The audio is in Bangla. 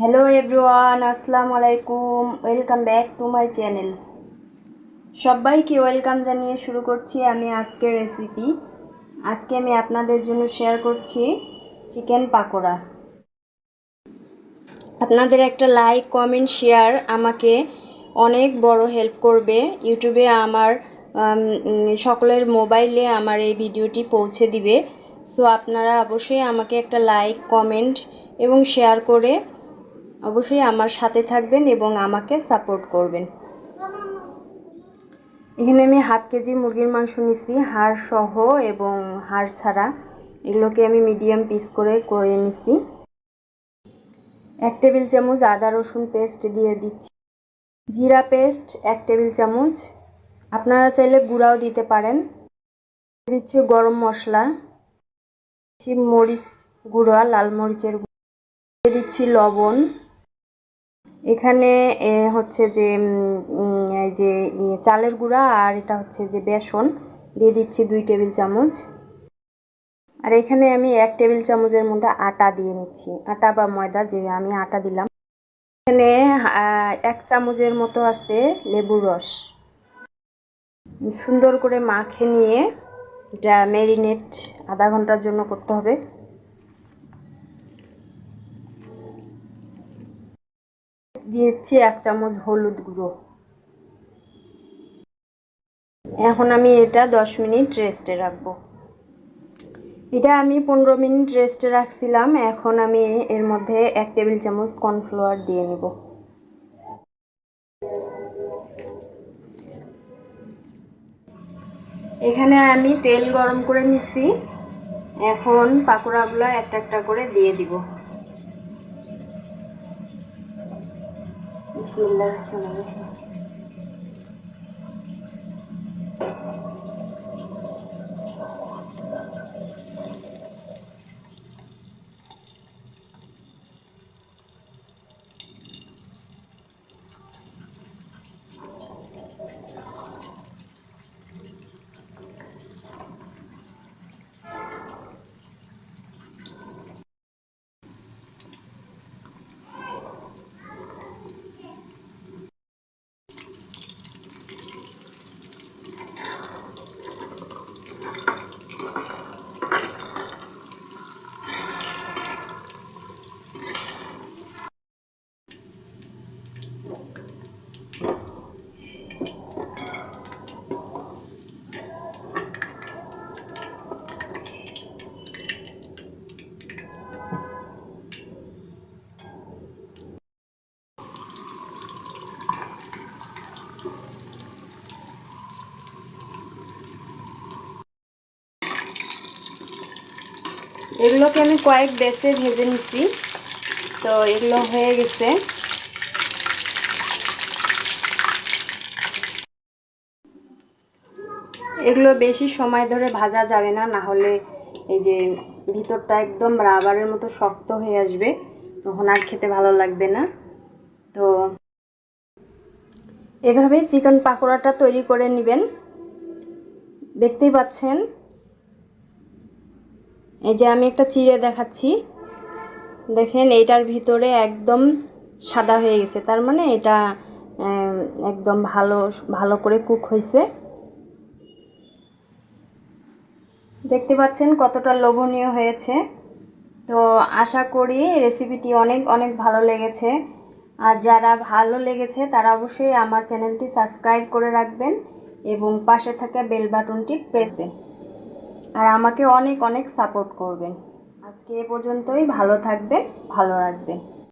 হ্যালো এভরিওয়ান আসসালামু আলাইকুম welcome back to my channel সবাইকে ওয়েলকাম জানিয়ে শুরু করছি আমি আজকের রেসিপি আজকে আমি আপনাদের জন্য শেয়ার করছি চিকেন পাকোড়া। আপনাদের একটা লাইক কমেন্ট শেয়ার আমাকে অনেক বড় হেল্প করবে। ইউটিউবে আমার সকলের মোবাইলে আমার এই ভিডিওটি পৌঁছে দিবে। সো আপনারা অবশ্যই আমাকে একটা লাইক কমেন্ট এবং শেয়ার করে অবশ্যই আমার সাথে থাকবেন এবং আমাকে সাপোর্ট করবেন। এখানে আমি হাফ কেজি মুরগির মাংস নিছি, হাড় সহ এবং হাড় ছাড়া। এগুলোকে আমি মিডিয়াম পিস করে করে নিছি। এক টেবিল চামচ আদা রসুন পেস্ট দিয়ে দিচ্ছি। জিরা পেস্ট এক টেবিল চামচ। আপনারা চাইলে গুঁড়াও দিতে পারেন। দিচ্ছি গরম মশলা। দিচ্ছি মরিচ গুঁড়া, লাল মরিচের গুঁড়া। দিচ্ছি লবণ। এখানে হচ্ছে যে যে চালের গুঁড়া আর এটা হচ্ছে যে বেসন। দিয়ে দিচ্ছি দুই টেবিল চামচ। আর এখানে আমি এক টেবিল চামচের মধ্যে আটা দিয়ে নিচ্ছি। আটা বা ময়দা, যে আমি আটা দিলাম। এখানে এক চামচের মতো আছে লেবুর রস। সুন্দর করে মাখে নিয়ে এটা ম্যারিনেট আধা ঘণ্টার জন্য করতে হবে। দিয়েছি এক চামচ হলুদ গুঁড়ো। এখন আমি এটা দশ মিনিট রেস্টে রাখব। এটা আমি পনেরো মিনিট রেস্টে রাখছিলাম, এখন আমি এর মধ্যে এক টেবিল চামচ কর্নফ্লাওয়ার দিয়ে নিব। এখানে আমি তেল গরম করে নিছি, এখন পাকোড়াগুলো একটা একটা করে দিয়ে দিব। बिस्मिल्लाह এগুলোকে আমি কয়েক বেসে ভেজে নিছি। তো এগুলো হয়ে গেছে। এগুলো বেশি সময় ধরে ভাজা যাবে না না হলে এই যে ভিতরটা একদম রাবারের মতো শক্ত হয়ে আসবে, তখন আর খেতে ভালো লাগবে না। তো এভাবে চিকেন পাকোড়াটা তৈরি করে নেবেন। দেখতেই পাচ্ছেন? এই যে আমি একটা চিড়ে দেখাচ্ছি। দেখেন, এইটার ভিতরে একদম সাদা হয়ে গেছে। তার মানে এটা একদম ভালো ভালো করে কুক হয়েছে। দেখতে পাচ্ছেন কতটা লোভনীয় হয়েছে। তো আশা করি রেসিপিটি অনেক অনেক ভালো লেগেছে। আর যারা ভালো লেগেছে, তারা অবশ্যই আমার চ্যানেলটি সাবস্ক্রাইব করে রাখবেন এবং পাশে থাকা বেল বাটনটি প্রেস দেন আর আমাকে অনেক অনেক সাপোর্ট করবেন। আজকে এ পর্যন্তই। ভালো থাকবেন, ভালো রাখবেন।